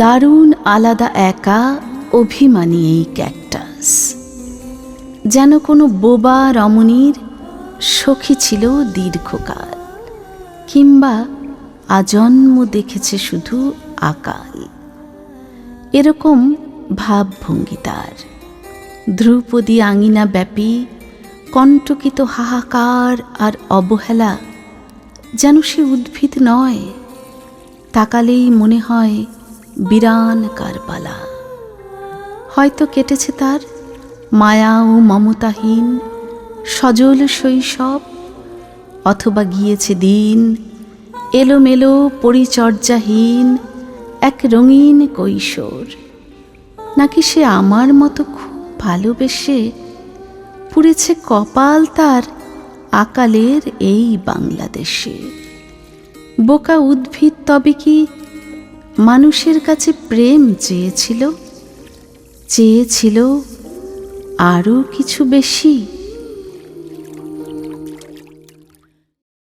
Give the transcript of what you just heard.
দারুণ আলাদা একা অভিমানী এই ক্যাকটাস। যেন কোনো বোবা রমণীর সখী ছিল দীর্ঘকাল, কিংবা আজন্ম দেখেছে শুধু আকাল। এরকম ভাবভঙ্গি তার। ধ্রুপদী আঙিনা ব্যাপী, কণ্টকিত হাহাকার আর অবহেলা যেন সে উদ্ভিদ নয়, তাকালেই মনে হয় বিরান কারবালা। হয়তো কেটেছে তার মায়া ও মমতাহীন সজল শৈশব, অথবা গিয়েছে দিন এলোমেলো পরিচর্যাহীন এক রঙিন কৈশোর। নাকি সে আমার মতো খুব ভালোবেসে পুড়েছে কপাল তার আকালের এই বাংলাদেশে? বোকা উদ্ভিদ তবে কি মানুষের কাছে প্রেম চেয়েছিল চেয়েছিল আরও কিছু বেশি।